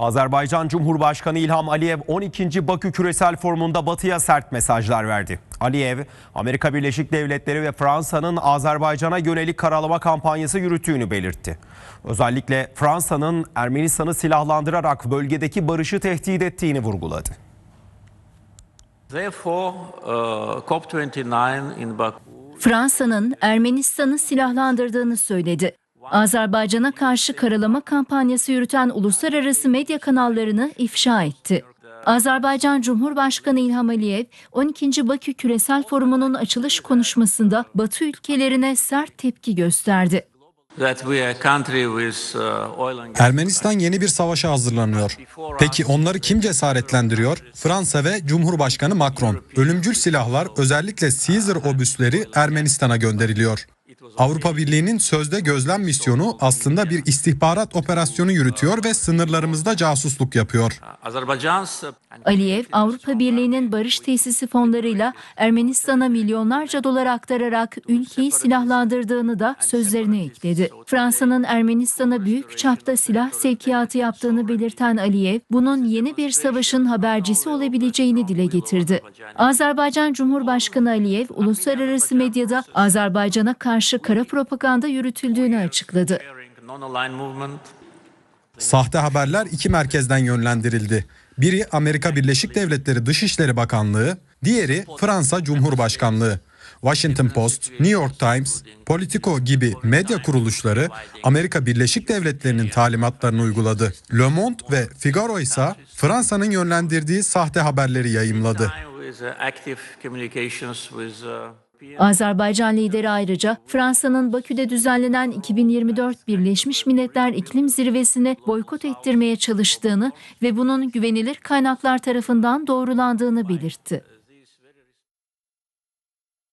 Azerbaycan Cumhurbaşkanı İlham Aliyev 12. Bakü Küresel Forumu'nda Batı'ya sert mesajlar verdi. Aliyev, Amerika Birleşik Devletleri ve Fransa'nın Azerbaycan'a yönelik karalama kampanyası yürüttüğünü belirtti. Özellikle Fransa'nın Ermenistan'ı silahlandırarak bölgedeki barışı tehdit ettiğini vurguladı. Therefore, uh, COP29 in Baku Fransa'nın Ermenistan'ı silahlandırdığını söyledi. Azerbaycan'a karşı karalama kampanyası yürüten uluslararası medya kanallarını ifşa etti. Azerbaycan Cumhurbaşkanı İlham Aliyev, 12. Bakü Küresel Forumu'nun açılış konuşmasında Batı ülkelerine sert tepki gösterdi. uh. Ermenistan yeni bir savaşa hazırlanıyor. Peki onları kim cesaretlendiriyor? Fransa ve Cumhurbaşkanı Macron. Ölümcül silahlar özellikle Caesar obüsleri Ermenistan'a gönderiliyor. Avrupa Birliği'nin sözde gözlem misyonu aslında bir istihbarat operasyonu yürütüyor ve sınırlarımızda casusluk yapıyor. Uh, Aliyev, Avrupa Birliği'nin barış tesisi fonlarıyla Ermenistan'a milyonlarca dolar aktararak ülkeyi silahlandırdığını da sözlerine ekledi. Fransa'nın Ermenistan'a büyük çapta silah sevkiyatı yaptığını belirten Aliyev, bunun yeni bir savaşın habercisi olabileceğini dile getirdi. Azerbaycan Cumhurbaşkanı Aliyev, uluslararası medyada Azerbaycan'a karşı kara propaganda yürütüldüğünü açıkladı. Sahte haberler iki merkezden yönlendirildi. Biri Amerika Birleşik Devletleri Dışişleri Bakanlığı, diğeri Fransa Cumhurbaşkanlığı. Washington Post, New York Times, Politico gibi medya kuruluşları Amerika Birleşik Devletleri'nin talimatlarını uyguladı. Le Monde ve Figaro ise Fransa'nın yönlendirdiği sahte haberleri yayımladı. Azerbaycan lideri ayrıca Fransa'nın Bakü'de düzenlenen 2024 Birleşmiş Milletler İklim Zirvesi'ni boykot ettirmeye çalıştığını ve bunun güvenilir kaynaklar tarafından doğrulandığını belirtti.